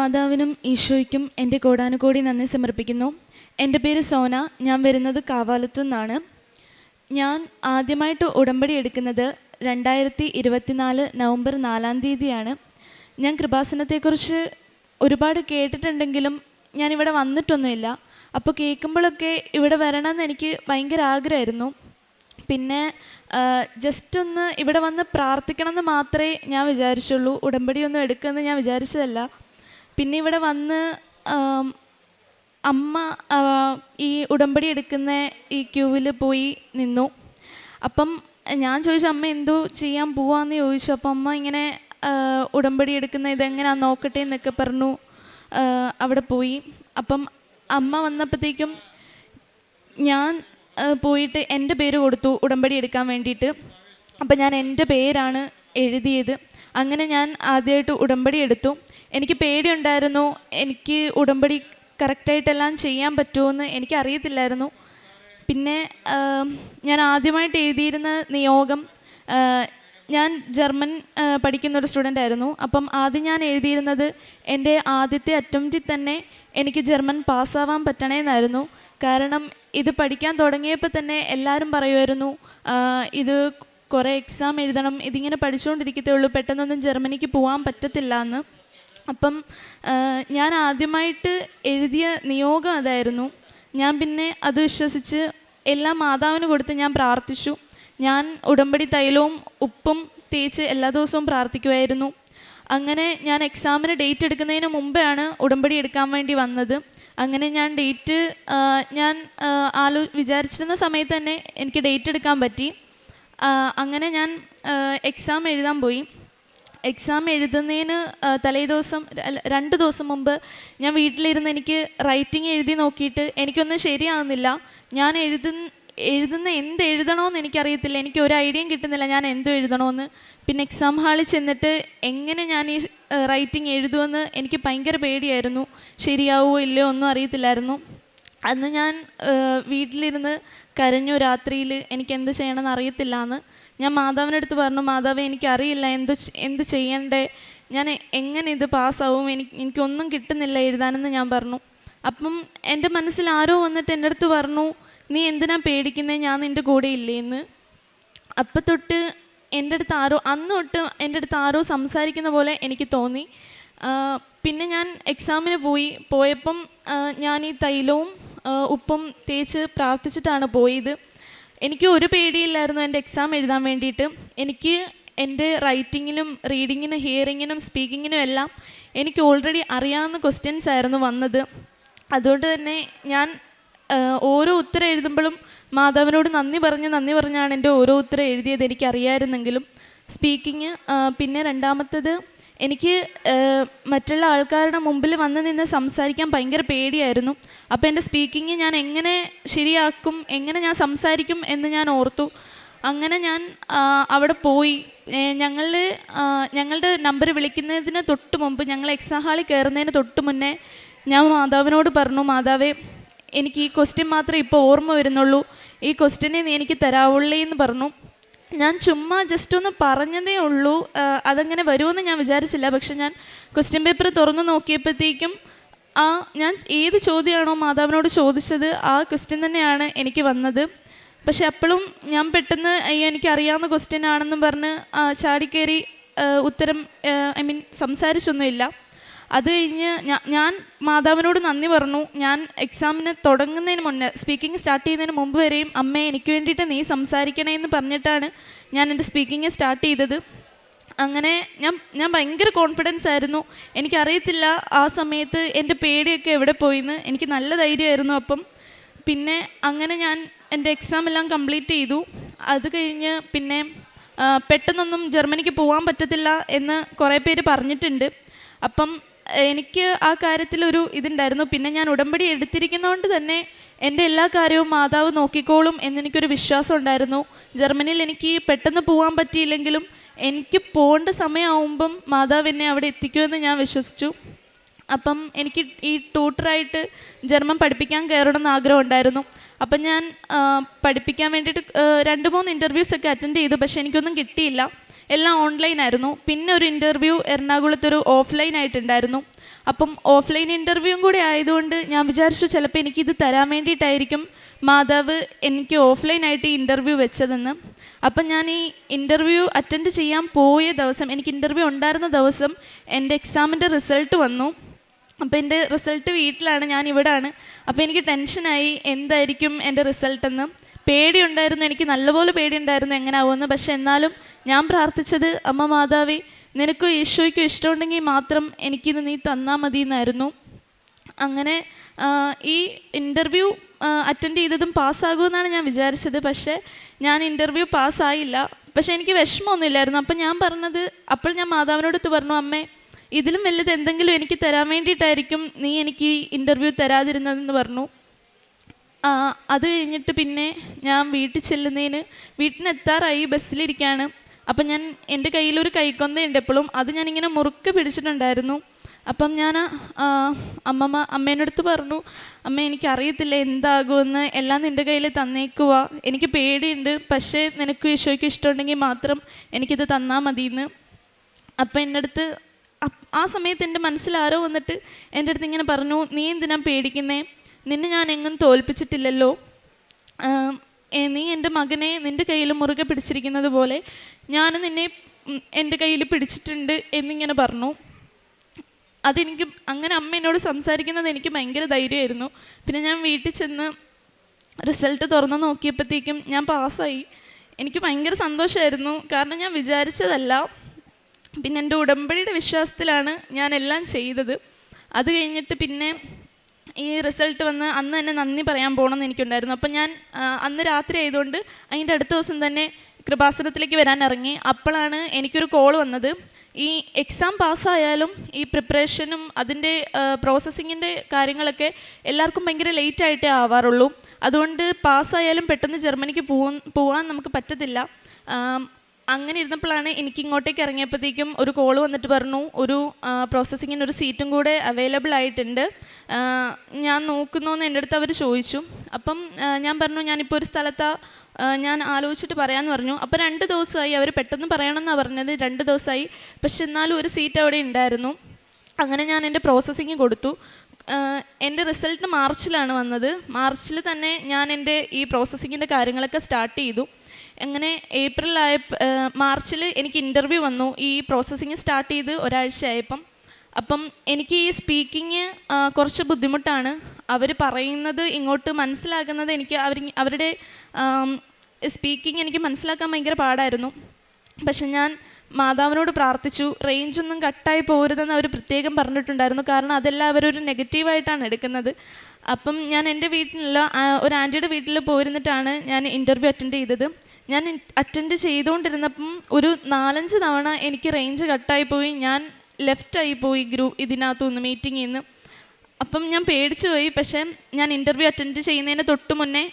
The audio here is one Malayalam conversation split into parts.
മാതാവിനും ഈശോയ്ക്കും എന്റെ കോടാനുകോടി നന്ദി സമർപ്പിക്കുന്നു. എന്റെ പേര് സോന ഞാൻ വരുന്നത് കാവാലത്തു നിന്നാണ്. ഞാൻ ആദ്യമായിട്ട് ഉടമ്പടി എടുക്കുന്നത് രണ്ടായിരത്തി ഇരുപത്തിനാല് നവംബർ നാലാം തീയതിയാണ്. ഞാൻ കൃപാസനത്തെക്കുറിച്ച് ഒരുപാട് കേട്ടിട്ടുണ്ടെങ്കിലും ഞാനിവിടെ വന്നിട്ടൊന്നുമില്ല. അപ്പോൾ കേൾക്കുമ്പോഴൊക്കെ ഇവിടെ വരണമെന്ന് എനിക്ക് ഭയങ്കര ആഗ്രഹമായിരുന്നു. പിന്നെ ജസ്റ്റ് ഒന്ന് ഇവിടെ വന്ന് പ്രാർത്ഥിക്കണമെന്ന് മാത്രമേ ഞാൻ വിചാരിച്ചുള്ളൂ. ഉടമ്പടിയൊന്നും എടുക്കുമെന്ന് ഞാൻ വിചാരിച്ചതല്ല. പിന്നെ ഇവിടെ വന്ന് അമ്മ ഈ ഉടമ്പടി എടുക്കുന്ന ഈ ക്യൂവിൽ പോയി നിന്നു. അപ്പം ഞാൻ ചോദിച്ചു അമ്മ എന്തോ ചെയ്യാൻ പോവാന്ന് ചോദിച്ചു. അപ്പം അമ്മ ഇങ്ങനെ ഉടമ്പടി എടുക്കുന്ന ഇതെങ്ങനെയാന്ന് നോക്കട്ടെ എന്നൊക്കെ പറഞ്ഞു അവിടെ പോയി. അപ്പം അമ്മ വന്നപ്പോഴത്തേക്കും ഞാൻ പോയിട്ട് എന്റെ പേര് കൊടുത്തു ഉടമ്പടി എടുക്കാൻ വേണ്ടിയിട്ട്. അപ്പം ഞാൻ എന്റെ പേരാണ് എഴുതിയത്. അങ്ങനെ ഞാൻ ആദ്യമായിട്ട് ഉടമ്പടി എടുത്തു. എനിക്ക് പേടിയുണ്ടായിരുന്നു. എനിക്ക് ഉടമ്പടി കറക്റ്റായിട്ടെല്ലാം ചെയ്യാൻ പറ്റുമെന്ന് എനിക്കറിയത്തില്ലായിരുന്നു. പിന്നെ ഞാൻ ആദ്യമായിട്ട് എഴുതിയിരുന്ന നിയോഗം ഞാൻ ജർമ്മൻ പഠിക്കുന്ന ഒരു സ്റ്റുഡന്റ് ആയിരുന്നു അപ്പം ആദ്യം ഞാൻ എഴുതിയിരുന്നത് എന്റെ ആദ്യത്തെ അറ്റംപ്റ്റിൽ തന്നെ എനിക്ക് ജർമ്മൻ പാസ്സാവാൻ പറ്റണേന്നായിരുന്നു. കാരണം ഇത് പഠിക്കാൻ തുടങ്ങിയപ്പോൾ തന്നെ എല്ലാവരും പറയുമായിരുന്നു ഇത് കുറേ എക്സാം എഴുതണം ഇതിങ്ങനെ പഠിച്ചുകൊണ്ടിരിക്കത്തേ ഉള്ളൂ പെട്ടെന്നൊന്നും ജർമ്മനിക്ക് പോകാൻ പറ്റത്തില്ല എന്ന് അപ്പം ഞാൻ ആദ്യമായിട്ട് എഴുതിയ നിയോഗം അതായിരുന്നു. ഞാൻ പിന്നെ അത് വിശ്വസിച്ച് എല്ലാ മാതാവിന് കൊടുത്ത് ഞാൻ പ്രാർത്ഥിച്ചു. ഞാൻ ഉടമ്പടി തൈലവും ഉപ്പും തേച്ച് എല്ലാ ദിവസവും പ്രാർത്ഥിക്കുമായിരുന്നു അങ്ങനെ ഞാൻ എക്സാമിന് ഡേറ്റ് എടുക്കുന്നതിന് മുമ്പാണ് ഉടമ്പടി എടുക്കാൻ വേണ്ടി വന്നത്. അങ്ങനെ ഞാൻ ഡേറ്റ് ഞാൻ ആലോ വിചാരിച്ചിരുന്ന സമയത്ത് തന്നെ എനിക്ക് ഡേറ്റ് എടുക്കാൻ പറ്റി. അങ്ങനെ ഞാൻ എക്സാം എഴുതാൻ പോയി. എക്സാം എഴുതുന്നതിന് തലേ ദിവസം രണ്ട് ദിവസം മുമ്പ് ഞാൻ വീട്ടിലിരുന്ന് എനിക്ക് റൈറ്റിംഗ് എഴുതി നോക്കിയിട്ട് എനിക്കൊന്നും ശരിയാകുന്നില്ല ഞാൻ എഴുതുന്ന എഴുതുന്ന എന്ത് എഴുതണമെന്ന് എനിക്കറിയത്തില്ല. എനിക്ക് ഒരു ഐഡിയയും കിട്ടുന്നില്ല ഞാൻ എന്ത് എഴുതണമെന്ന് പിന്നെ എക്സാം ഹാളിൽ ചെന്നിട്ട് എങ്ങനെ ഞാൻ ഈ റൈറ്റിംഗ് എഴുതുമെന്ന് എനിക്ക് ഭയങ്കര പേടിയായിരുന്നു. ശരിയാവുമോ ഇല്ലയോ ഒന്നും അറിയത്തില്ലായിരുന്നു. അന്ന് ഞാൻ വീട്ടിലിരുന്ന് കരഞ്ഞു രാത്രിയിൽ എനിക്ക് എന്ത് ചെയ്യണമെന്ന് അറിയത്തില്ല എന്ന് ഞാൻ മാതാവിന്റെ അടുത്ത് പറഞ്ഞു മാതാവ് എനിക്കറിയില്ല എന്ത് എന്ത് ചെയ്യണ്ടേ? ഞാൻ എങ്ങനെ ഇത് പാസ്സാവും? എനിക്ക് എനിക്കൊന്നും കിട്ടുന്നില്ല എഴുതാനെന്ന് ഞാൻ പറഞ്ഞു. അപ്പം എന്റെ മനസ്സിൽ ആരോ വന്നിട്ട് എന്റെ അടുത്ത് പറഞ്ഞു നീ എന്തിനാ പേടിക്കുന്നത് ഞാൻ നിന്റെ കൂടെ ഇല്ലേന്ന് അപ്പം തൊട്ട് എന്റെ അടുത്ത് ആരോ അന്ന് തൊട്ട് എന്റെ അടുത്ത് ആരോ സംസാരിക്കുന്ന പോലെ എനിക്ക് തോന്നി. പിന്നെ ഞാൻ എക്സാമിന് പോയി. പോയപ്പം ഞാൻ ഈ തൈലവും ഉപ്പും തേച്ച് പ്രാർത്ഥിച്ചിട്ടാണ് പോയത്. എനിക്ക് ഒരു പേടിയില്ലായിരുന്നു എന്റെ എക്സാം എഴുതാൻ വേണ്ടിയിട്ട്. എനിക്ക് എന്റെ റൈറ്റിങ്ങിനും റീഡിങ്ങിനും ഹിയറിങ്ങിനും സ്പീക്കിങ്ങിനും എല്ലാം എനിക്ക് ഓൾറെഡി അറിയാവുന്ന ക്വസ്റ്റ്യൻസ് ആയിരുന്നു വന്നത്. അതുകൊണ്ട് തന്നെ ഞാൻ ഓരോ ഉത്തരം എഴുതുമ്പോഴും മാതാവിനോട് നന്ദി പറഞ്ഞ് നന്ദി പറഞ്ഞാണ് എന്റെ ഓരോ ഉത്തരം എഴുതിയത് എനിക്ക് അറിയാമായിരുന്നെങ്കിലും സ്പീക്കിങ് പിന്നെ രണ്ടാമത്തത് എനിക്ക് മറ്റുള്ള ആൾക്കാരുടെ മുമ്പിൽ വന്ന് നിന്ന് സംസാരിക്കാൻ ഭയങ്കര പേടിയായിരുന്നു. അപ്പോൾ എന്റെ സ്പീക്കിംഗ് ഞാൻ എങ്ങനെ ശരിയാക്കും എങ്ങനെ ഞാൻ സംസാരിക്കും എന്ന് ഞാൻ ഓർത്തു. അങ്ങനെ ഞാൻ അവിടെ പോയി. ഞങ്ങൾ ഞങ്ങളുടെ നമ്പർ വിളിക്കുന്നതിന് തൊട്ട് മുമ്പ് ഞങ്ങൾ എക്സാം ഹാളിൽ കയറുന്നതിന് തൊട്ട് മുന്നേ ഞാൻ മാതാവിനോട് പറഞ്ഞു മാതാവേ എനിക്ക് ഈ ക്വസ്റ്റ്യൻ മാത്രമേ ഇപ്പോൾ ഓർമ്മ വരുന്നുള്ളൂ. ഈ ക്വസ്റ്റ്യനെ നീ എനിക്ക് തരാവുള്ളേ എന്ന് പറഞ്ഞു. ഞാൻ ചുമ്മാ ജസ്റ്റ് ഒന്ന് പറഞ്ഞതേ ഉള്ളൂ. അതങ്ങനെ വരുമെന്ന് ഞാൻ വിചാരിച്ചില്ല. പക്ഷെ ഞാൻ ക്വസ്റ്റ്യൻ പേപ്പർ തുറന്നു നോക്കിയപ്പോഴത്തേക്കും ആ ഞാൻ ഏത് ചോദ്യമാണോ മാതാവിനോട് ചോദിച്ചത് ആ ക്വസ്റ്റ്യൻ തന്നെയാണ് എനിക്ക് വന്നത്. പക്ഷെ അപ്പോഴും ഞാൻ പെട്ടെന്ന് എനിക്കറിയാവുന്ന ക്വസ്റ്റ്യൻ ആണെന്നും പറഞ്ഞ് ചാടിക്കേറി ഉത്തരം ഐ മീൻ സംസാരിച്ചൊന്നുമില്ല. അത് കഴിഞ്ഞ് ഞാൻ മാതാവിനോട് നന്ദി പറഞ്ഞു. ഞാൻ എക്സാമിന് തുടങ്ങുന്നതിന് മുന്നേ സ്പീക്കിംഗ് സ്റ്റാർട്ട് ചെയ്യുന്നതിന് മുമ്പ് വരെയും അമ്മേ എനിക്ക് വേണ്ടിയിട്ട് നീ സംസാരിക്കണേ എന്ന് പറഞ്ഞിട്ടാണ് ഞാൻ എന്റെ സ്പീക്കിംഗ് സ്റ്റാർട്ട് ചെയ്തത്. അങ്ങനെ ഞാൻ ഞാൻ ഭയങ്കര കോൺഫിഡൻസ് ആയിരുന്നു. എനിക്കറിയത്തില്ല ആ സമയത്ത് എന്റെ പേടിയൊക്കെ എവിടെ പോയിന്ന്. എനിക്ക് നല്ല ധൈര്യമായിരുന്നു അപ്പം. പിന്നെ അങ്ങനെ ഞാൻ എന്റെ എക്സാം എല്ലാം കംപ്ലീറ്റ് ചെയ്തു. അത് കഴിഞ്ഞ് പിന്നെ പെട്ടെന്നൊന്നും ജർമ്മനിക്ക് പോകാൻ പറ്റത്തില്ല എന്ന് കുറേ പേര് പറഞ്ഞിട്ടുണ്ട്. അപ്പം എനിക്ക് ആ കാര്യത്തിൽ ഒരു ഇതുണ്ടായിരുന്നു. പിന്നെ ഞാൻ ഉടമ്പടി എടുത്തിരിക്കുന്നതുകൊണ്ട് തന്നെ എന്റെ എല്ലാ കാര്യവും മാതാവ് നോക്കിക്കോളും എന്നെനിക്കൊരു വിശ്വാസം ഉണ്ടായിരുന്നു. ജർമ്മനിയിൽ എനിക്ക് പെട്ടെന്ന് പോകാൻ പറ്റിയില്ലെങ്കിലും എനിക്ക് പോകേണ്ട സമയമാവുമ്പം മാതാവ് എന്നെ അവിടെ എത്തിക്കുമെന്ന് ഞാൻ വിശ്വസിച്ചു. അപ്പം എനിക്ക് ഈ ട്യൂട്ടറായിട്ട് ജർമ്മൻ പഠിപ്പിക്കാൻ കയറണമെന്ന് ആഗ്രഹം ഉണ്ടായിരുന്നു. അപ്പം ഞാൻ പഠിപ്പിക്കാൻ വേണ്ടിയിട്ട് രണ്ട് മൂന്ന് ഇന്റർവ്യൂസ് ഒക്കെ അറ്റൻഡ് ചെയ്തു. പക്ഷേ എനിക്കൊന്നും കിട്ടിയില്ല. എല്ലാം ഓൺലൈൻ ആയിരുന്നു. പിന്നെ ഒരു ഇന്റർവ്യൂ എറണാകുളത്തൊരു ഓഫ്ലൈൻ ആയിട്ടുണ്ടായിരുന്നു. അപ്പം ഓഫ്ലൈൻ ഇന്റർവ്യൂവും കൂടി ആയതുകൊണ്ട് ഞാൻ വിചാരിച്ചു ചിലപ്പോൾ എനിക്കിത് തരാൻ വേണ്ടിയിട്ടായിരിക്കും മാതാവ് എനിക്ക് ഓഫ്ലൈൻ ആയിട്ട് ഈ ഇന്റർവ്യൂ വെച്ചതെന്ന്. അപ്പം ഞാൻ ഈ ഇന്റർവ്യൂ അറ്റൻഡ് ചെയ്യാൻ പോയ ദിവസം എനിക്ക് ഇന്റർവ്യൂ ഉണ്ടായിരുന്ന ദിവസം എന്റെ എക്സാമിന്റെ റിസൾട്ട് വന്നു. അപ്പോൾ എന്റെ റിസൾട്ട് വീട്ടിലാണ് ഞാൻ ഇവിടാണ് അപ്പോൾ എനിക്ക് ടെൻഷനായി എന്തായിരിക്കും എന്റെ റിസൾട്ടെന്ന് പേടിയുണ്ടായിരുന്നു. എനിക്ക് നല്ലപോലെ പേടിയുണ്ടായിരുന്നു എങ്ങനെ ആവുമെന്ന് പക്ഷെ എന്നാലും ഞാൻ പ്രാർത്ഥിച്ചത് അമ്മ മാതാവി നിനക്കും ഈശോയ്ക്കും ഇഷ്ടമുണ്ടെങ്കിൽ മാത്രം എനിക്കിത് നീ തന്നാൽ മതി എന്നായിരുന്നു അങ്ങനെ ഈ ഇന്റർവ്യൂ അറ്റൻഡ് ചെയ്തതും പാസ്സാകുമെന്നാണ് ഞാൻ വിചാരിച്ചത്. പക്ഷേ ഞാൻ ഇന്റർവ്യൂ പാസ്സായില്ല. പക്ഷേ എനിക്ക് വിഷമമൊന്നുമില്ലായിരുന്നു. അപ്പം ഞാൻ പറഞ്ഞത് അപ്പോൾ ഞാൻ മാതാവിനോടത്ത് പറഞ്ഞു അമ്മേ ഇതിലും വലുത് എന്തെങ്കിലും എനിക്ക് തരാൻ വേണ്ടിയിട്ടായിരിക്കും നീ എനിക്ക് ഈ ഇന്റർവ്യൂ തരാതിരുന്നതെന്ന് പറഞ്ഞു. അത് കഴിഞ്ഞിട്ട് പിന്നെ ഞാൻ വീട്ടിൽ ചെല്ലുന്നതിന് വീട്ടിനെത്താറായി ബസ്സിലിരിക്കുകയാണ് അപ്പം ഞാൻ എന്റെ കയ്യിലൊരു കൈക്കൊന്തയുണ്ട് എപ്പോഴും. അത് ഞാനിങ്ങനെ മുറുക്ക് പിടിച്ചിട്ടുണ്ടായിരുന്നു. അപ്പം ഞാൻ അമ്മമ്മ അമ്മേനടുത്ത് പറഞ്ഞു അമ്മ എനിക്കറിയത്തില്ല എന്താകുമെന്ന്. എല്ലാം നിന്റെ കയ്യിൽ തന്നേക്കുക എനിക്ക് പേടിയുണ്ട്. പക്ഷേ നിനക്ക് ഈശോയ്ക്ക് ഇഷ്ടമുണ്ടെങ്കിൽ മാത്രം എനിക്കിത് തന്നാൽ മതിയെന്ന്. അപ്പം എന്റെ അടുത്ത് ആ സമയത്ത് എന്റെ മനസ്സിൽ ആരോ വന്നിട്ട് എന്റെ അടുത്ത് ഇങ്ങനെ പറഞ്ഞു നീ എന്തിനാ പേടിക്കുന്നേ? നിന്നെ ഞാൻ എങ്ങും തോൽപ്പിച്ചിട്ടില്ലല്ലോ. നീ എന്റെ മകനെ നിന്റെ കയ്യിൽ മുറുകെ പിടിച്ചിരിക്കുന്നത് പോലെ ഞാൻ നിന്നെ എന്റെ കയ്യിൽ പിടിച്ചിട്ടുണ്ട് എന്നിങ്ങനെ പറഞ്ഞു. അതെനിക്ക് അങ്ങനെ അമ്മ എന്നോട് സംസാരിക്കുന്നത് എനിക്ക് ഭയങ്കര ധൈര്യമായിരുന്നു. പിന്നെ ഞാൻ വീട്ടിൽ ചെന്ന് റിസൾട്ട് തുറന്ന് നോക്കിയപ്പോഴത്തേക്കും ഞാൻ പാസ്സായി. എനിക്ക് ഭയങ്കര സന്തോഷമായിരുന്നു. കാരണം ഞാൻ വിചാരിച്ചതല്ല പിന്നെ എന്റെ ഉടമ്പടിയുടെ വിശ്വാസത്തിലാണ് ഞാൻ എല്ലാം ചെയ്തത്. അത് കഴിഞ്ഞിട്ട് പിന്നെ ഈ റിസൾട്ട് വന്ന് അന്ന് തന്നെ നന്ദി പറയാൻ പോകണമെന്ന് എനിക്കുണ്ടായിരുന്നു. അപ്പം ഞാൻ അന്ന് രാത്രി ആയതുകൊണ്ട് അതിന്റെ അടുത്ത ദിവസം തന്നെ കൃപാസനത്തിലേക്ക് വരാൻ ഇറങ്ങി. അപ്പോഴാണ് എനിക്കൊരു കോൾ വന്നത്. ഈ എക്സാം പാസ്സായാലും ഈ പ്രിപ്പറേഷനും അതിന്റെ പ്രോസസ്സിങ്ങിന്റെ കാര്യങ്ങളൊക്കെ എല്ലാവർക്കും ഭയങ്കര ലേറ്റ് ആയിട്ടേ ആവാറുള്ളൂ. അതുകൊണ്ട് പാസ്സായാലും പെട്ടെന്ന് ജർമ്മനിക്ക് പോവാൻ നമുക്ക് പറ്റത്തില്ല. അങ്ങനെ ഇരുന്നപ്പോഴാണ് എനിക്ക് ഇങ്ങോട്ടേക്ക് ഇറങ്ങിയപ്പോഴത്തേക്കും ഒരു കോൾ വന്നിട്ട് പറഞ്ഞു ഒരു പ്രോസസ്സിങ്ങിന് ഒരു സീറ്റും കൂടെ അവൈലബിൾ ആയിട്ടുണ്ട്. ഞാൻ നോക്കുന്നു എന്ന് എന്റെ അടുത്ത് അവർ ചോദിച്ചു. അപ്പം ഞാൻ പറഞ്ഞു ഞാനിപ്പോൾ ഒരു സ്ഥലത്താ ഞാൻ ആലോചിച്ചിട്ട് പറയാമെന്ന് പറഞ്ഞു. അപ്പോൾ രണ്ട് ദിവസമായി അവർ പെട്ടെന്ന് പറയണമെന്നാണ് പറഞ്ഞത് രണ്ട് ദിവസമായി. പക്ഷെ എന്നാലും ഒരു സീറ്റ് അവിടെ ഉണ്ടായിരുന്നു. അങ്ങനെ ഞാൻ എന്റെ പ്രോസസ്സിങ് കൊടുത്തു. എന്റെ റിസൾട്ട് മാർച്ചിലാണ് വന്നത്. മാർച്ചിൽ തന്നെ ഞാൻ എന്റെ ഈ പ്രോസസ്സിങ്ങിന്റെ കാര്യങ്ങളൊക്കെ സ്റ്റാർട്ട് ചെയ്തു. അങ്ങനെ ഏപ്രിലായ മാർച്ചിൽ എനിക്ക് ഇന്റർവ്യൂ വന്നു. ഈ പ്രോസസ്സിങ് സ്റ്റാർട്ട് ചെയ്ത് ഒരാഴ്ച ആയപ്പം അപ്പം എനിക്ക് ഈ സ്പീക്കിങ് കുറച്ച് ബുദ്ധിമുട്ടാണ്. അവർ പറയുന്നത് ഇങ്ങോട്ട് മനസ്സിലാക്കുന്നത് എനിക്ക് അവർ അവരുടെ സ്പീക്കിംഗ് എനിക്ക് മനസ്സിലാക്കാൻ ഭയങ്കര പാടായിരുന്നു. പക്ഷെ ഞാൻ മാതാവിനോട് പ്രാർത്ഥിച്ചു. റേഞ്ച് ഒന്നും കട്ടായി പോരുതെന്ന് അവർ പ്രത്യേകം പറഞ്ഞിട്ടുണ്ടായിരുന്നു. കാരണം അതെല്ലാം അവരൊരു നെഗറ്റീവായിട്ടാണ് എടുക്കുന്നത്. അപ്പം ഞാൻ എന്റെ വീട്ടിലുള്ള ഒരു ആന്റിയുടെ വീട്ടിൽ പോയിരുന്നിട്ടാണ് ഞാൻ ഇന്റർവ്യൂ അറ്റൻഡ് ചെയ്തത്. ഞാൻ അറ്റൻഡ് ചെയ്തുകൊണ്ടിരുന്നപ്പം ഒരു നാലഞ്ച് തവണ എനിക്ക് റേഞ്ച് കട്ടായി പോയി. ഞാൻ ലെഫ്റ്റായി പോയി ഗ്രൂപ്പ് ഇതിനകത്തുനിന്ന് മീറ്റിങ്ങിൽ നിന്ന് അപ്പം ഞാൻ പേടിച്ചു പോയി. പക്ഷേ ഞാൻ ഇന്റർവ്യൂ അറ്റൻഡ് ചെയ്യുന്നതിന് തൊട്ട് മുന്നേ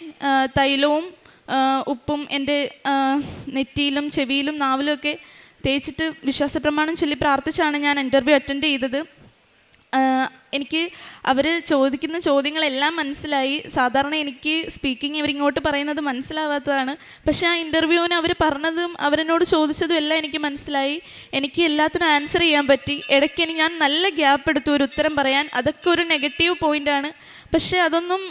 തൈലവും ഉപ്പും എന്റെ നെറ്റിയിലും ചെവിയിലും നാവിലും ഒക്കെ തേച്ചിട്ട് വിശ്വാസപ്രമാണം ചൊല്ലി പ്രാർത്ഥിച്ചാണ് ഞാൻ ഇന്റർവ്യൂ അറ്റൻഡ് ചെയ്തത്. എനിക്ക് അവർ ചോദിക്കുന്ന ചോദ്യങ്ങളെല്ലാം മനസ്സിലായി. സാധാരണ എനിക്ക് സ്പീക്കിംഗ് ഇവരിങ്ങോട്ട് പറയുന്നത് മനസ്സിലാവാത്തതാണ്. പക്ഷേ ആ ഇന്റർവ്യൂവിന് അവർ പറഞ്ഞതും അവരെന്നോട് ചോദിച്ചതും എല്ലാം എനിക്ക് മനസ്സിലായി. എനിക്ക് എല്ലാത്തിനും ആൻസർ ചെയ്യാൻ പറ്റി. ഇടയ്ക്ക് ഇനി ഞാൻ നല്ല ഗ്യാപ്പ് എടുത്തു ഒരു ഉത്തരം പറയാൻ. അതൊക്കെ ഒരു നെഗറ്റീവ് പോയിന്റാണ് പക്ഷേ അതൊന്നും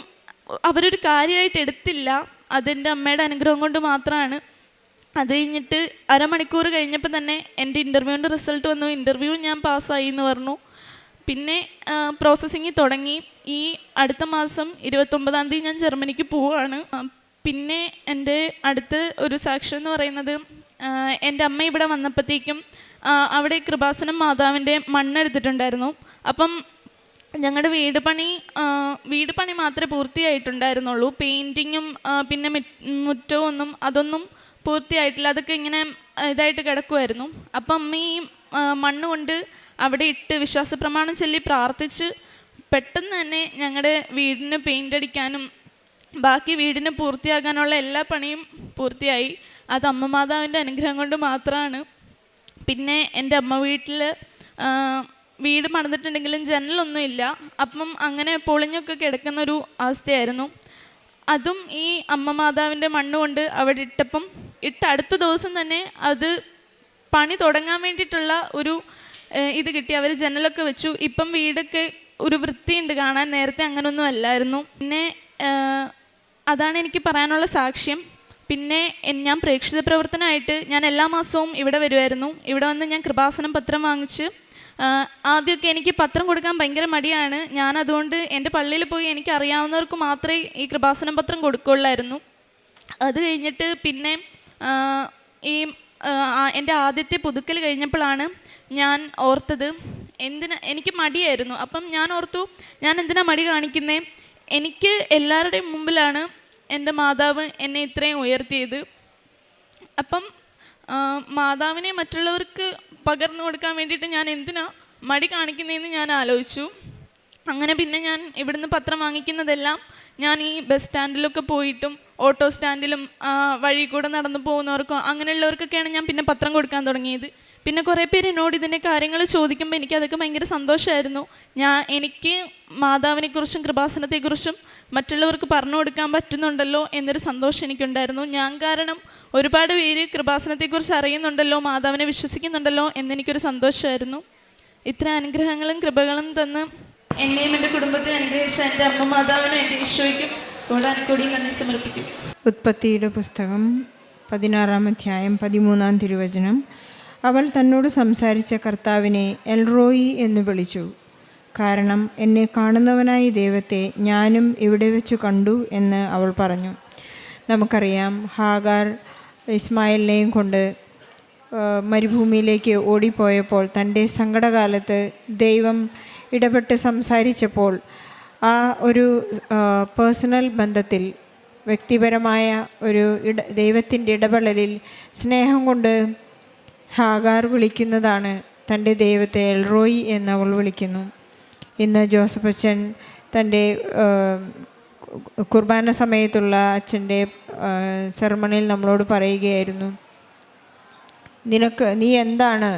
അവരൊരു കാര്യമായിട്ട് എടുത്തില്ല. അതെന്റെ അമ്മയുടെ അനുഗ്രഹം കൊണ്ട് മാത്രമാണ് അത് കഴിഞ്ഞിട്ട് അരമണിക്കൂർ കഴിഞ്ഞപ്പോൾ തന്നെ എന്റെ ഇന്റർവ്യൂവിന്റെ റിസൾട്ട് വന്നു. ഇന്റർവ്യൂ ഞാൻ പാസ്സായി എന്ന് പറഞ്ഞു. പിന്നെ പ്രോസസ്സിങ് തുടങ്ങി. ഈ അടുത്ത മാസം ഇരുപത്തൊമ്പതാം തീയതി ഞാൻ ജർമ്മനിക്ക് പോവുകയാണ് പിന്നെ എന്റെ അടുത്ത് ഒരു സാക്ഷ്യം എന്ന് പറയുന്നത് എന്റെ അമ്മ ഇവിടെ വന്നപ്പോഴത്തേക്കും അവിടെ കൃപാസനം മാതാവിന്റെ മണ്ണെടുത്തിട്ടുണ്ടായിരുന്നു. അപ്പം ഞങ്ങളുടെ വീട് പണി വീട് പണി മാത്രമേ പൂർത്തിയായിട്ടുണ്ടായിരുന്നുള്ളൂ. പെയിന്റിങ്ങും പിന്നെ മുറ്റവും ഒന്നും അതൊന്നും പൂർത്തിയായിട്ടില്ല. അതൊക്കെ ഇങ്ങനെ ഇതായിട്ട് കിടക്കുമായിരുന്നു അപ്പം അമ്മ ഈ മണ്ണ് കൊണ്ട് അവിടെ ഇട്ട് വിശ്വാസ പ്രമാണം ചൊല്ലി പ്രാർത്ഥിച്ച് പെട്ടെന്ന് തന്നെ ഞങ്ങളുടെ വീടിന് പെയിന്റ് അടിക്കാനും ബാക്കി വീടിന് പൂർത്തിയാകാനുള്ള എല്ലാ പണിയും പൂർത്തിയായി. അത് അമ്മ മാതാവിന്റെ അനുഗ്രഹം കൊണ്ട് മാത്രമാണ് പിന്നെ എന്റെ അമ്മ വീട്ടിൽ വീട് മണന്നിട്ടുണ്ടെങ്കിലും ജനലൊന്നും ഇല്ല. അപ്പം അങ്ങനെ പൊളിഞ്ഞൊക്കെ കിടക്കുന്ന ഒരു അവസ്ഥയായിരുന്നു. അതും ഈ അമ്മ മാതാവിന്റെ മണ്ണ് കൊണ്ട് അവിടെ ഇട്ടപ്പം ഇട്ട അടുത്ത ദിവസം തന്നെ അത് പണി തുടങ്ങാൻ വേണ്ടിയിട്ടുള്ള ഒരു ഇത് കിട്ടി. അവർ ജനലൊക്കെ വെച്ചു. ഇപ്പം വീടൊക്കെ ഒരു വൃത്തിയുണ്ട്. കാണാൻ നേരത്തെ അങ്ങനൊന്നും അല്ലായിരുന്നു. പിന്നെ അതാണ് എനിക്ക് പറയാനുള്ള സാക്ഷ്യം. പിന്നെ ഞാൻ പ്രേക്ഷിത പ്രവർത്തനമായിട്ട് ഞാൻ എല്ലാ മാസവും ഇവിടെ വരുമായിരുന്നു ഇവിടെ വന്ന് ഞാൻ കൃപാസനം പത്രം വാങ്ങിച്ച് ആദ്യമൊക്കെ എനിക്ക് പത്രം കൊടുക്കാൻ ഭയങ്കര മടിയാണ്. ഞാൻ അതുകൊണ്ട് എന്റെ പള്ളിയിൽ പോയി എനിക്ക് അറിയാവുന്നവർക്ക് മാത്രമേ ഈ കൃപാസനം പത്രം കൊടുക്കുള്ളായിരുന്നു. അത് കഴിഞ്ഞിട്ട് പിന്നെ ഈ എന്റെ ആദ്യത്തെ പുതുക്കൽ കഴിഞ്ഞപ്പോഴാണ് ഞാൻ ഓർത്തത് എന്തിനാ എനിക്ക് മടിയായിരുന്നു. അപ്പം ഞാൻ ഓർത്തു ഞാൻ എന്തിനാ മടി കാണിക്കുന്നേ? എനിക്ക് എല്ലാവരുടെയും മുമ്പിലാണ് എന്റെ മാതാവ് എന്നെ ഇത്രയും ഉയർത്തിയത്. അപ്പം മാതാവിനെ മറ്റുള്ളവർക്ക് പകർന്നു കൊടുക്കാൻ വേണ്ടിയിട്ട് ഞാൻ എന്തിനാ മടി കാണിക്കുന്നതെന്ന് ഞാൻ ആലോചിച്ചു. അങ്ങനെ പിന്നെ ഞാൻ ഇവിടുന്ന് പത്രം വാങ്ങിക്കുന്നതെല്ലാം ഞാൻ ഈ ബസ് സ്റ്റാൻഡിലൊക്കെ പോയിട്ടും ഓട്ടോ സ്റ്റാൻഡിലും വഴി കൂടെ നടന്നു പോകുന്നവർക്കും അങ്ങനെയുള്ളവർക്കൊക്കെയാണ് ഞാൻ പിന്നെ പത്രം കൊടുക്കാൻ തുടങ്ങിയത്. പിന്നെ കുറേ പേര് എന്നോട് ഇതിന്റെ കാര്യങ്ങൾ ചോദിക്കുമ്പോൾ എനിക്ക് അതൊക്കെ ഭയങ്കര സന്തോഷമായിരുന്നു ഞാൻ എനിക്ക് മാതാവിനെക്കുറിച്ചും കൃപാസനത്തെക്കുറിച്ചും മറ്റുള്ളവർക്ക് പറഞ്ഞു കൊടുക്കാൻ പറ്റുന്നുണ്ടല്ലോ എന്നൊരു സന്തോഷം എനിക്കുണ്ടായിരുന്നു. ഞാൻ കാരണം ഒരുപാട് പേര് കൃപാസനത്തെക്കുറിച്ച് അറിയുന്നുണ്ടല്ലോ മാതാവിനെ വിശ്വസിക്കുന്നുണ്ടല്ലോ എന്നെനിക്കൊരു സന്തോഷമായിരുന്നു ഇത്ര അനുഗ്രഹങ്ങളും കൃപകളും തന്ന് എന്നെയും എന്റെ കുടുംബത്തെ അനുഗ്രഹിച്ച എന്റെ അമ്മ മാതാവിനും എന്റെ ഈശോയ്ക്കും കൂടി നന്ദി സമർപ്പിക്കും. ഉത്പത്തിയുടെ പുസ്തകം പതിനാറാം അധ്യായം പതിമൂന്നാം തിരുവചനം. അവൾ തന്നോട് സംസാരിച്ച കർത്താവിനെ എൽറോയി എന്ന് വിളിച്ചു. കാരണം എന്നെ കാണുന്നവനായ ദൈവത്തെ ഞാനും ഇവിടെ വെച്ച് കണ്ടു എന്ന് അവൾ പറഞ്ഞു. നമുക്കറിയാം ഹാഗാർ ഇസ്മായിലിനെയും കൊണ്ട് മരുഭൂമിയിലേക്ക് ഓടിപ്പോയപ്പോൾ തന്റെ സങ്കടകാലത്ത് ദൈവം ഇടപെട്ട് സംസാരിച്ചപ്പോൾ ആ ഒരു പേഴ്സണൽ ബന്ധത്തിൽ വ്യക്തിപരമായ ഒരു ഇട ദൈവത്തിന്റെ ഇടപെടലിൽ സ്നേഹം കൊണ്ട് ഹാഗാർ വിളിക്കുന്നതാണ് തന്റെ ദൈവത്തെ എൽറോയി അവൾ വിളിക്കുന്നു. ഇന്ന് ജോസഫ് അച്ഛൻ തന്റെ കുർബാന സമയത്തുള്ള അച്ഛന്റെ സെറമണിയിൽ നമ്മളോട് പറയുകയായിരുന്നു നിനക്ക് നീ എന്താണ്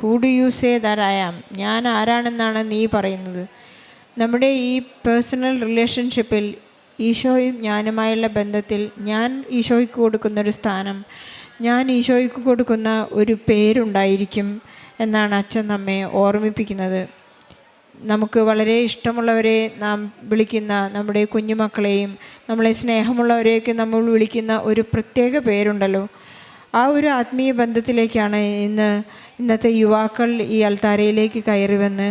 who do you say that I am ഞാൻ ആരാണെന്നാണ് നീ പറയുന്നത്? നമ്മുടെ ഈ പേഴ്സണൽ റിലേഷൻഷിപ്പിൽ ഈശോയും ഞാനുമായുള്ള ബന്ധത്തിൽ ഞാൻ ഈശോയ്ക്ക് കൊടുക്കുന്നൊരു സ്ഥാനം ഞാൻ ഈശോയ്ക്ക് കൊടുക്കുന്ന ഒരു പേരുണ്ടായിരിക്കും എന്നാണ് അച്ഛൻ നമ്മെ ഓർമ്മിപ്പിക്കുന്നത്. നമുക്ക് വളരെ ഇഷ്ടമുള്ളവരെ നാം വിളിക്കുന്ന നമ്മുടെ കുഞ്ഞുമക്കളെയും നമ്മളെ സ്നേഹമുള്ളവരെയൊക്കെ നമ്മൾ വിളിക്കുന്ന ഒരു പ്രത്യേക പേരുണ്ടല്ലോ. ആ ഒരു ആത്മീയ ബന്ധത്തിലേക്കാണ് ഇന്ന് ഇന്നത്തെ യുവാക്കൾ ഈ അൽത്താരയിലേക്ക് കയറി വന്ന്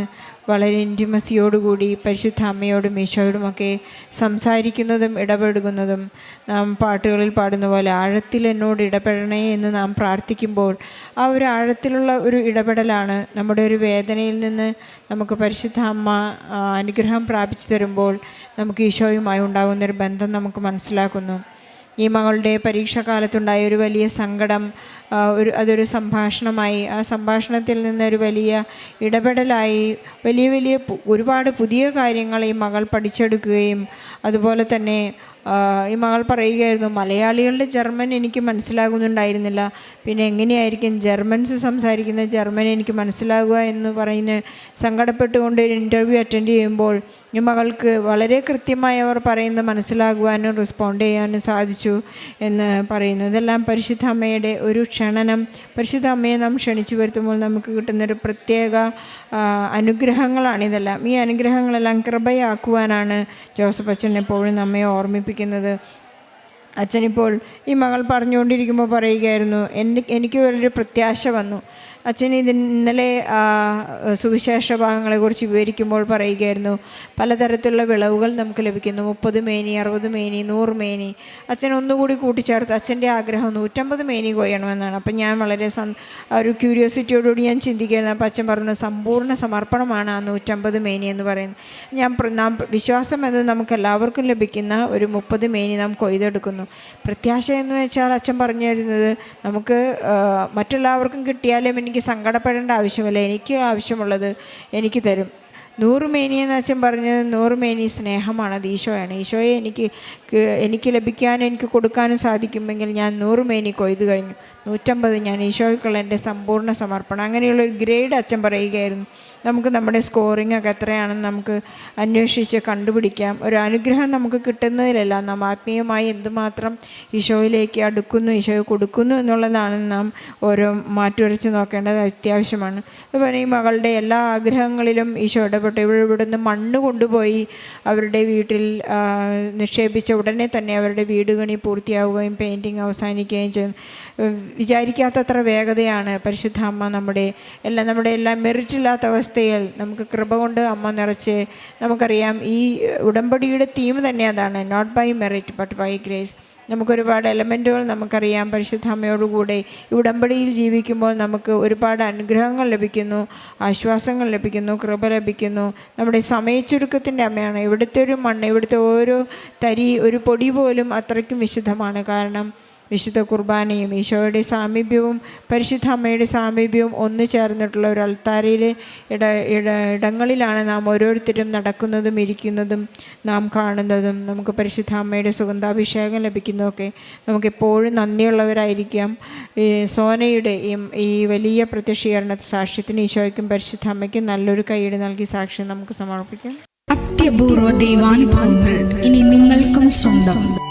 വളരെ ഇന്റിമസിയോടുകൂടി പരിശുദ്ധ അമ്മയോടും ഈശോയോടുമൊക്കെ സംസാരിക്കുന്നതും ഇടപെടുന്നതും നാം പാട്ടുകളിൽ പാടുന്ന പോലെ ആഴത്തിൽ എന്നോട് ഇടപെടണേ എന്ന് നാം പ്രാർത്ഥിക്കുമ്പോൾ ആ ഒരു ആഴത്തിലുള്ള ഒരു ഇടപെടലാണ് നമ്മുടെ ഒരു വേദനയിൽ നിന്ന് നമുക്ക് പരിശുദ്ധ അമ്മ അനുഗ്രഹം പ്രാപിച്ചു തരുമ്പോൾ നമുക്ക് ഈശോയുമായി ഉണ്ടാകുന്നൊരു ബന്ധം നമുക്ക് മനസ്സിലാക്കുന്നു. ഈ മകളുടെ പരീക്ഷാകാലത്തുണ്ടായ ഒരു വലിയ സങ്കടം ഒരു അതൊരു സംഭാഷണമായി ആ സംഭാഷണത്തിൽ നിന്നൊരു വലിയ ഇടപെടലായി. വലിയ വലിയ ഒരുപാട് പുതിയ കാര്യങ്ങൾ ഈ മകൾ പഠിച്ചെടുക്കുകയും അതുപോലെ തന്നെ ഈ മകൾ പറയുകയായിരുന്നു മലയാളികളുടെ ജർമ്മൻ എനിക്ക് മനസ്സിലാകുന്നുണ്ടായിരുന്നില്ല. പിന്നെ എങ്ങനെയായിരിക്കും ജർമ്മൻസ് സംസാരിക്കുന്ന ജർമ്മൻ എനിക്ക് മനസ്സിലാകുക എന്ന് പറയുന്ന സങ്കടപ്പെട്ടുകൊണ്ട് ഒരു ഇന്റർവ്യൂ അറ്റൻഡ് ചെയ്യുമ്പോൾ ഈ മകൾക്ക് വളരെ കൃത്യമായി അവർ പറയുന്നത് മനസ്സിലാകുവാനും റെസ്പോണ്ട് ചെയ്യാനും സാധിച്ചു എന്ന് പറയുന്നു. ഇതെല്ലാം പരിശുദ്ധ അമ്മയുടെ ഒരു ക്ഷണനം. പരിശുദ്ധ അമ്മയെ നാം ക്ഷണിച്ചു വരുത്തുമ്പോൾ നമുക്ക് കിട്ടുന്നൊരു പ്രത്യേക അനുഗ്രഹങ്ങളാണ് ഇതെല്ലാം. ഈ അനുഗ്രഹങ്ങളെല്ലാം കൃപയാക്കുവാനാണ് ജോസഫ് അച്ഛൻ എപ്പോഴും നമ്മെ ഓർമ്മിപ്പിക്കുന്നത്. അച്ഛനിപ്പോൾ ഈ മകൾ പറഞ്ഞുകൊണ്ടിരിക്കുമ്പോൾ പറയുകയായിരുന്നു എനിക്ക് വളരെ പ്രത്യാശ വന്നു. അച്ഛൻ ഇത് ഇന്നലെ സുവിശേഷ ഭാഗങ്ങളെ കുറിച്ച് വിവരിക്കുമ്പോൾ പറയുകയായിരുന്നു പലതരത്തിലുള്ള വിളവുകൾ നമുക്ക് ലഭിക്കുന്നു. മുപ്പത് മേനി അറുപത് മേനി നൂറ് മേനി. അച്ഛൻ ഒന്നുകൂടി കൂട്ടിച്ചേർത്ത് അച്ഛന്റെ ആഗ്രഹം നൂറ്റമ്പത് മേനി കൊയ്യണമെന്നാണ്. അപ്പം ഞാൻ വളരെ ഒരു ക്യൂരിയോസിറ്റിയോടുകൂടി ഞാൻ ചിന്തിക്കുകയായിരുന്നു. അപ്പം അച്ഛൻ പറഞ്ഞു സമ്പൂർണ സമർപ്പണമാണ് ആ നൂറ്റമ്പത് മേനി എന്ന് പറയുന്നത്. ഞാൻ നാം വിശ്വാസം എന്നത് നമുക്ക് എല്ലാവർക്കും ലഭിക്കുന്ന ഒരു മുപ്പത് മേനി നാം കൊയ്തെടുക്കുന്നു. പ്രത്യാശ എന്ന് വെച്ചാൽ അച്ഛൻ പറഞ്ഞു തരുന്നത് നമുക്ക് മറ്റെല്ലാവർക്കും കിട്ടിയാലും എനിക്ക് സങ്കടപ്പെടേണ്ട ആവശ്യമില്ല. എനിക്ക് ആവശ്യമുള്ളത് എനിക്ക് തരും. നൂറ് മേനി എന്ന് അച്ഛൻ പറഞ്ഞത് നൂറ് മേനി സ്നേഹമാണ് അത് ഈശോയാണ്. ഈശോയെ എനിക്ക് എനിക്ക് ലഭിക്കാനും എനിക്ക് കൊടുക്കാനും സാധിക്കുമെങ്കിൽ ഞാൻ നൂറുമേനി കൊയ്തു കഴിഞ്ഞു. നൂറ്റമ്പത് ഞാൻ ഈശോയ്ക്കുള്ള എന്റെ സമ്പൂർണ സമർപ്പണം. അങ്ങനെയുള്ള ഒരു ഗ്രേഡ് അച്ഛൻ പറയുകയായിരുന്നു. നമുക്ക് നമ്മുടെ സ്കോറിംഗ് ഒക്കെ എത്രയാണെന്ന് നമുക്ക് അന്വേഷിച്ച് കണ്ടുപിടിക്കാം. ഒരു അനുഗ്രഹം നമുക്ക് കിട്ടുന്നതിലല്ല നാം ആത്മീയമായി എന്തുമാത്രം ഈശോയിലേക്ക് അടുക്കുന്നു ഈശോയെ കൊടുക്കുന്നു എന്നുള്ളതാണ് നാം ഓരോ മാറ്റുരച്ച് നോക്കേണ്ടത് അത്യാവശ്യമാണ്. അതുപോലെ ഈ മകളുടെ എല്ലാ ആഗ്രഹങ്ങളിലും ഈശോ ഇടപെട്ട് ഇവിടെ ഇവിടുന്ന് മണ്ണ് കൊണ്ടുപോയി അവരുടെ വീട്ടിൽ നിക്ഷേപിച്ച ഉടനെ തന്നെ അവരുടെ വീട് പണി പൂർത്തിയാവുകയും പെയിന്റിങ് അവസാനിക്കുകയും ഏഹ് വിചാരിക്കാത്തത്ര വേഗതയാണ് പരിശുദ്ധ അമ്മ നമ്മുടെ എല്ലാം നമ്മുടെ എല്ലാം മെറിറ്റില്ലാത്ത അവസ്ഥയിൽ നമുക്ക് കൃപ കൊണ്ട് അമ്മ നിറച്ച് നമുക്കറിയാം ഈ ഉടമ്പടിയുടെ തീം തന്നെ അതാണ്. Not by merit but by grace നമുക്കൊരുപാട് എലമെന്റുകൾ നമുക്കറിയാം പരിശുദ്ധ അമ്മയോടുകൂടെ ഈ ഉടമ്പടിയിൽ ജീവിക്കുമ്പോൾ നമുക്ക് ഒരുപാട് അനുഗ്രഹങ്ങൾ ലഭിക്കുന്നു ആശ്വാസങ്ങൾ ലഭിക്കുന്നു കൃപ ലഭിക്കുന്നു. നമ്മുടെ സമയച്ചുരുക്കത്തിന്റെ അമ്മയാണ്. ഇവിടുത്തെ ഒരു മണ്ണ് ഇവിടുത്തെ ഓരോ തരി ഒരു പൊടി പോലും അത്രയ്ക്കും വിശുദ്ധമാണ്. കാരണം വിശുദ്ധ കുർബാനയും ഈശോയുടെ സാമീപ്യവും പരിശുദ്ധ അമ്മയുടെ സാമീപ്യവും ഒന്നു ചേർന്നിട്ടുള്ള ഒരു അൾത്താരയിലെ ഇട ഇട ഇടങ്ങളിലാണ് നാം ഓരോരുത്തരും നടക്കുന്നതും ഇരിക്കുന്നതും നാം കാണുന്നതും. നമുക്ക് പരിശുദ്ധ അമ്മയുടെ സുഗന്ധാഭിഷേകം ലഭിക്കുന്നതൊക്കെ നമുക്കെപ്പോഴും നന്ദിയുള്ളവരായിരിക്കാം. ഈ സോനയുടെ ഈ വലിയ പ്രത്യക്ഷീകരണ സാക്ഷ്യത്തിന് ഈശോയ്ക്കും പരിശുദ്ധ അമ്മയ്ക്കും നല്ലൊരു കൈയ്യടി നൽകി സാക്ഷ്യം നമുക്ക് സമർപ്പിക്കാം. അത്യപൂർവ ദൈവാനുഭവങ്ങൾ ഇനി നിങ്ങൾക്കും സ്വന്തം.